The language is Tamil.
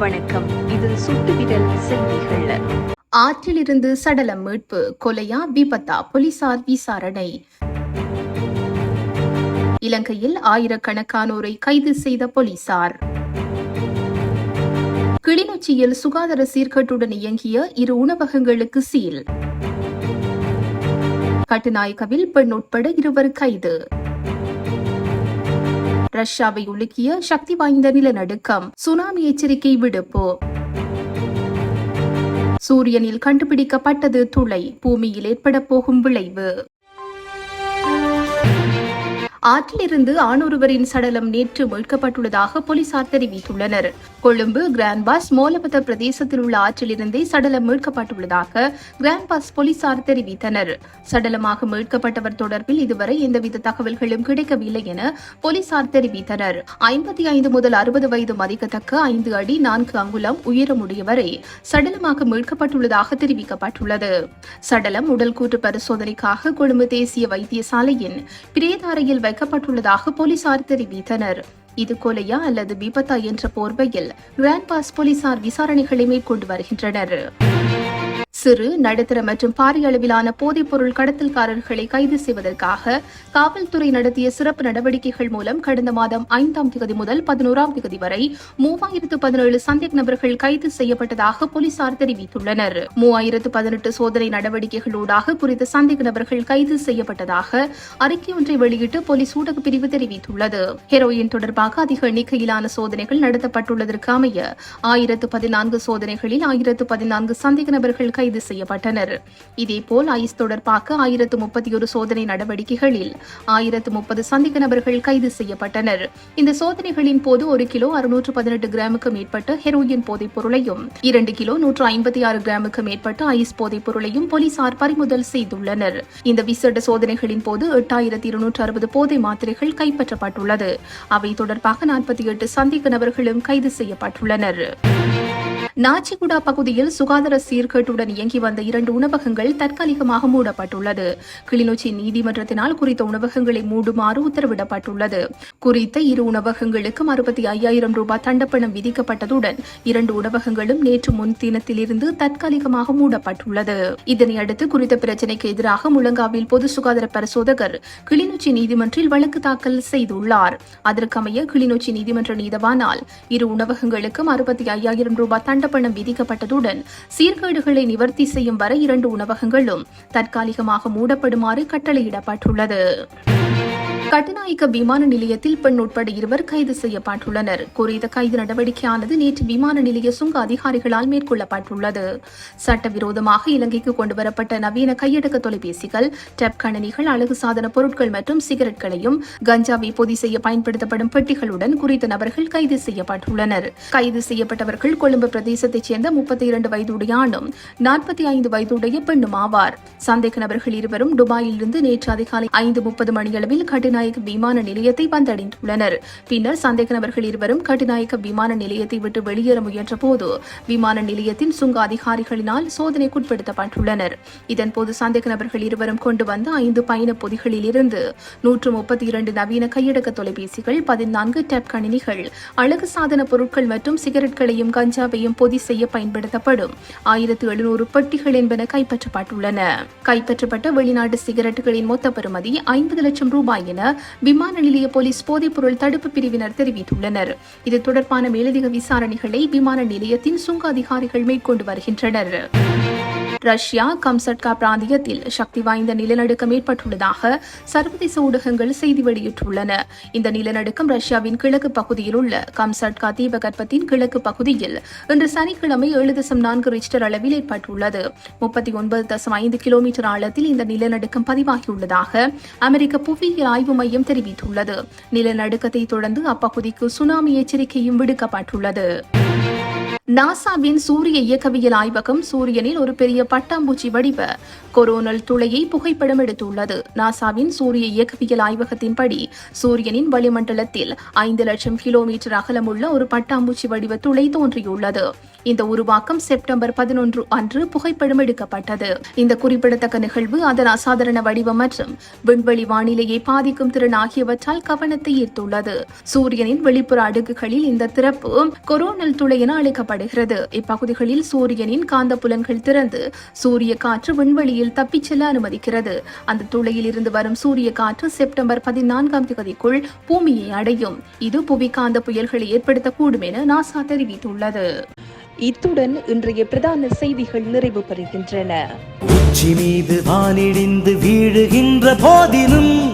வணக்கம். இது சுட்டுவிரல் செய்திகள் ஆற்றிலிருந்து சடலம் மீட்பு கொலையா விபத்தா போலீசார் விசாரணை. இலங்கையில் ஆயிரக்கணக்கானோரை கைது செய்த போலீசார். கிளிநொச்சியில் சுகாதார சீர்கேட்டுடன் இயங்கிய இரு உணவகங்களுக்கு சீல். கட்டுநாயக்கவில் பெண் உட்பட இருவர் கைது. ரஷ்யாவை உலுக்கிய சக்தி வாய்ந்த நிலநடுக்கம் சுனாமி எச்சரிக்கை விடுப்பு. சூரியனில் கண்டுபிடிக்கப்பட்டது துளை பூமியில் ஏற்பட போகும் விளைவு. ஆற்றிலிருந்து ஆணொருவரின் சடலம் நேற்று மீட்கப்பட்டுள்ளதாக போலீசார் தெரிவித்துள்ளனர். கொழும்பு கிராண்ட்பாஸ் மோலபத பிரதேசத்தில் உள்ள ஆற்றிலிருந்தே சடலம் மீட்கப்பட்டுள்ளதாக கிராண்ட்பாஸ் போலீசார் தெரிவித்தனர். சடலமாக மீட்கப்பட்டவர் தொடர்பில் இதுவரை எந்தவித தகவல்களும் கிடைக்கவில்லை என போலீசார் தெரிவித்தனர். ஐம்பத்தி ஐந்து முதல் அறுபது வயது மதிக்கத்தக்க ஐந்து அடி நான்கு அங்குலம் உயரமுடையவரை சடலமாக மீட்கப்பட்டுள்ளதாக தெரிவிக்கப்பட்டுள்ளது. சடலம் உடல் கூற்று பரிசோதனைக்காக கொழும்பு தேசிய வைத்தியசாலையின் பிரேதாரையில் வைக்கப்பட்டுள்ளதாக போலீசார் தெரிவித்தனர். இது கொலையா அல்லது விபத்தா என்ற போர்வையில் கிராண்ட் பாஸ் போலீசார் விசாரணைகளை மேற்கொண்டு வருகின்றனர். சிறு நடுத்தர மற்றும் பாரிய அளவிலான போதைப்பொருள் கடத்தல்காரர்களை கைது செய்வதற்காக காவல்துறை நடத்திய சிறப்பு நடவடிக்கைகள் மூலம் கடந்த மாதம் ஐந்தாம் தேதி முதல் பதினோராம் தேதி வரை மூவாயிரத்து பதினேழு சந்தேக நபர்கள் கைது செய்யப்பட்டதாக போலீசார் தெரிவித்துள்ளனர். மூவாயிரத்து பதினெட்டு சோதனை நடவடிக்கைகளூடாக குறித்த சந்தேக நபர்கள் கைது செய்யப்பட்டதாக அறிக்கை ஒன்றை வெளியிட்டு போலீஸ் ஊடக பிரிவு தெரிவித்துள்ளது. ஹெரோயின் தொடர்பாக அதிக எண்ணிக்கையிலான சோதனைகள் நடத்தப்பட்டுள்ளதற்கு அமைய ஆயிரத்து பதினான்கு சோதனைகளில் ஆயிரத்து பதினான்கு சந்தேக நபர்கள் கைது கைது செய்யப்பட்டனர். இதேபோல் ஐஸ் தொடர்பாக ஆயிரத்து முப்பத்தி ஒரு சோதனை நடவடிக்கைகளில் ஆயிரத்து முப்பது சந்தேக நபர்கள் கைது செய்யப்பட்டனர். இந்த சோதனைகளின் போது ஒரு கிலோ அறுநூற்று பதினெட்டு கிராமுக்கு மேற்பட்ட ஹெரோயின் போதைப் பொருளையும் இரண்டு கிலோ நூற்று ஐம்பத்தி ஆறு கிராமுக்கு மேற்பட்ட ஐஸ் போதைப் பொருளையும் போலீசார் பறிமுதல் செய்துள்ளனர். இந்த விசேட சோதனைகளின் போது எட்டாயிரத்தி இருநூற்று அறுபது போதை மாத்திரைகள் கைப்பற்றப்பட்டுள்ளது. அவை தொடர்பாக நாற்பத்தி எட்டு சந்தேக நபர்களும் கைது செய்யப்பட்டுள்ளனர். நாச்சிகுடா பகுதியில் சுகாதார சீர்கேட்டுடன் இயங்கி வந்த இரண்டு உணவகங்கள் தற்காலிகமாக மூடப்பட்டுள்ளது. கிளிநொச்சி நீதிமன்றத்தினால் குறித்த உணவகங்களை மூடுமாறு உத்தரவிடப்பட்டுள்ளது. குறித்த இரு உணவகங்களுக்கும் அறுபத்தி ஐயாயிரம் ரூபாய் தண்டப்பணம் விதிக்கப்பட்டதுடன் இரண்டு உணவகங்களும் நேற்று முன்தினத்திலிருந்து தற்காலிகமாக மூடப்பட்டுள்ளது. இதனையடுத்து குறித்த பிரச்சினைக்கு எதிராக முழங்காவில் பொது சுகாதார பரிசோதகர் கிளிநொச்சி நீதிமன்றில் வழக்கு தாக்கல் செய்துள்ளார். அதற்கமைய கிளிநொச்சி நீதிமன்ற நீதவானால் இரு உணவகங்களுக்கும் அறுபத்தி ஐயாயிரம் ரூபாய் தண்ட தண்டப்பணம் விதிக்கப்பட்டதுடன் சீர்கேடுகளை நிவர்த்தி செய்யும் வரை இரண்டு உணவகங்களும் தற்காலிகமாக மூடப்படுமாறு கட்டளையிடப்பட்டுள்ளது. கட்டுநாயக்க விமான நிலையத்தில் பெண் உட்பட இருவர் கைது செய்யப்பட்டுள்ளனர். குறித்த கைது நடவடிக்கையானது நேற்று விமான நிலைய சுங்க அதிகாரிகளால் மேற்கொள்ளப்பட்டுள்ளது. சட்டவிரோதமாக இலங்கைக்கு கொண்டுவரப்பட்ட நவீன கையடக்க தொலைபேசிகள் டெப் கணினிகள் அழகு சாதன பொருட்கள் மற்றும் சிகரெட்களையும் கஞ்சாவை பொதி செய்ய பயன்படுத்தப்படும் பெட்டிகளுடன் குறித்த நபர்கள் கைது செய்யப்பட்டுள்ளனர். கைது செய்யப்பட்டவர்கள் கொழும்பு பிரதேசத்தைச் சேர்ந்த முப்பத்தி இரண்டு வயதுடைய ஆணும் நாற்பத்தி ஐந்து வயதுடைய பெண்ணும் ஆவார். சந்தேக நபர்கள் இருவரும் துபாயிலிருந்து நேற்று அதிகாலை ஐந்து முப்பது மணியளவில் கட்டுநாயக்க விமான நிலையத்தை வந்தடைந்துள்ளனர். பின்னர் சந்தேக நபர்கள் இருவரும் கட்டுநாயக்க விமான நிலையத்தை விட்டு வெளியேற முயன்றபோது விமான நிலையத்தின் சுங்க அதிகாரிகளினால் சோதனைக்குட்படுத்தப்பட்டுள்ளனர். இதன்போது சந்தேக நபர்கள் இருவரும் கொண்டு வந்த ஐந்து பயண பொதிகளில் இருந்து நூற்று முப்பத்தி இரண்டு நவீன கையடக்க தொலைபேசிகள் பதினான்கு டேப் கணினிகள் அழகு சாதன பொருட்கள் மற்றும் சிகரெட்களையும் கஞ்சாவையும் பொதி செய்ய பயன்படுத்தப்படும் ஆயிரத்து எழுநூறு பெட்டிகள் என்பன கைப்பற்றப்பட்டுள்ளன. கைப்பற்றப்பட்ட வெளிநாட்டு சிகரெட்டுகளின் மொத்த பெறுமதி ஐம்பது லட்சம் ரூபாய் என விமான நிலைய போலீஸ் போதைப்பொருள் தடுப்பு பிரிவினர் தெரிவித்துள்ளனர். இது தொடர்பான மேலதிக விசாரணைகளை விமான நிலையத்தின் சுங்க அதிகாரிகள் மேற்கொண்டு வருகின்றனர். ரஷ்யா கம்சட்கா பிராந்தியத்தில் சக்தி வாய்ந்த நிலநடுக்கம் ஏற்பட்டுள்ளதாக சர்வதேச ஊடகங்கள் செய்தி வெளியிட்டுள்ளன. இந்த நிலநடுக்கம் ரஷ்யாவின் கிழக்கு பகுதியில் உள்ள கம்சட்கா தீபகற்பத்தின் கிழக்கு பகுதியில் இன்று சனிக்கிழமை ஏழு தசம் நான்கு ரிக்டர் அளவில் ஏற்பட்டுள்ளது. முப்பத்தி ஒன்பது தசம் ஐந்து கிலோமீட்டர் ஆழத்தில் இந்த நிலநடுக்கம் பதிவாகியுள்ளதாக அமெரிக்க புவியியல் ஆய்வு மையம் தெரிவித்துள்ளது. நிலநடுக்கத்தை தொடர்ந்து அப்பகுதிக்கு சுனாமி எச்சரிக்கையும் விடுக்கப்பட்டுள்ளது. நாசாவின் சூரிய இயக்கவியல் ஆய்வகம் சூரியனில் ஒரு பெரிய பட்டாம்பூச்சி வடிவ கொரோனல் துளையை புகைப்படம் எடுத்துள்ளது. நாசாவின் சூரிய இயக்கவியல் ஆய்வகத்தின்படி சூரியனின் வளிமண்டலத்தில் ஐந்து லட்சம் கிலோமீட்டர் அகலமுள்ள ஒரு பட்டாம்பூச்சி வடிவ துளை தோன்றியுள்ளது. இந்த உருவாக்கம் செப்டம்பர் பதினொன்று அன்று புகைப்படம் எடுக்கப்பட்டது. இந்த குறிப்பிடத்தக்க நிகழ்வு அதன் அசாதாரண வடிவம் மற்றும் விண்வெளி வானிலையை பாதிக்கும் திறன் ஆகியவற்றால் கவனத்தை ஈர்த்துள்ளது. சூரியனின் வெளிப்புற அடுக்குகளில் இந்த திறப்பு கொரோனல் துளை என அழைக்கப்பட்டது காணப்படுகிறது. இப்பகுதிகளில் சூரியனின் காந்த புலன்கள் திறந்து சூரிய காற்று விண்வெளியில் தப்பிச் செல்ல அனுமதிக்கிறது. அந்த துளையில் இருந்து வரும் சூரிய காற்று செப்டம்பர் பதினான்காம் தேதிக்குள் பூமியை அடையும். இது புவி காந்த புயல்களை ஏற்படுத்தக்கூடும் என நாசா தெரிவித்துள்ளது. இத்துடன் இன்றைய பிரதான செய்திகள் நிறைவு பெறுகின்றன. உச்சி மீது வானிடிந்து வீழுகின்ற போதிலும்